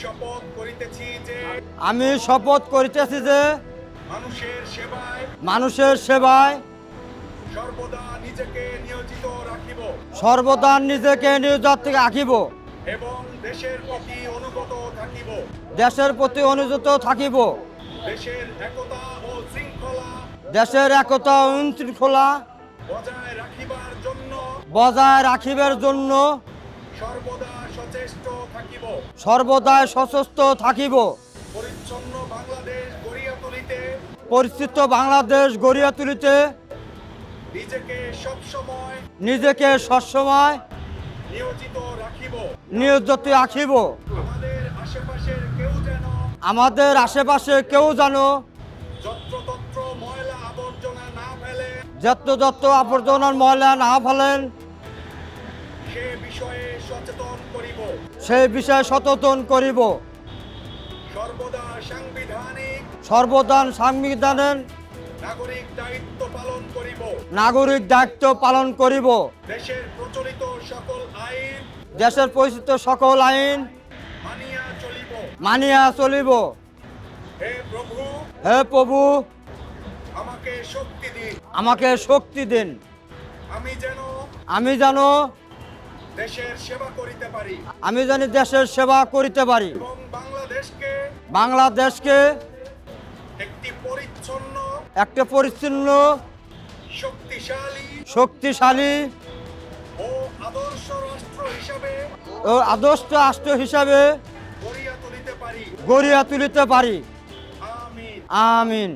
শপথ করিতেছি যে আমি শপথ করিতেছি যে মানুষের সেবায় মানুষের সেবায় সর্বদা নিজেকে নিয়োজিত রাখিব। সর্বদা নিজেকে নিয়োজিত রাখিব। এবং দেশের প্রতি অনুগত থাকিব। দেশের প্রতি অনুযত থাকিব। দেশের একতা ও শৃঙ্খলা দেশের একতা ও শৃঙ্খলা বজায় রাখিবার জন্য বজায় রাখিবার জন্য সর্বদা সর্বদাই সশস্ত্র থাকিব। পরিচ্ছন্ন বাংলাদেশ গড়িয়া তুলিতে। পরিচিত বাংলাদেশ গড়িয়া তুলিতে। নিজেকে সবসময় নিজেকে সবসময় নিয়োজিত রাখিব। নিয়োজিত রাখিব। আমাদের আশেপাশের কেউ যেন আমাদের আশেপাশে কেউ যেন যত্রতত্র ময়লা আবর্জনা না ফেলে। যত যত আবর্জনার ময়লা না ফেলেন। সে বিষয়ে সচেতন করিব। সেই বিষয়ে সচেতন করিব। সর্বদা সাংবিধানিক সর্বদান সংবিধানের নাগরিক দায়িত্ব পালন করিব। নাগরিক দায়িত্ব পালন করিব। দেশের প্রচলিত সকল আইন দেশের পরিচিত সকল আইন মানিয়া চলিব। মানিয়া চলিব। হে প্রভু হে প্রভু আমাকে শক্তি দিন। আমাকে শক্তি দিন। আমি যেন আমি যেন দেশের সেবা করিতে পারি। আমি জানি দেশের সেবা করিতে পারি। এবং বাংলাদেশকে বাংলাদেশকে একটি পরিচ্ছন্ন একটা পরিচ্ছন্ন শক্তিশালী শক্তিশালী ও আদর্শ রাষ্ট্র হিসাবে ও আদর্শ রাষ্ট্র হিসাবে গড়িয়া তুলিতে পারি। গড়িয়া তুলিতে পারি। আমিন। আমিন।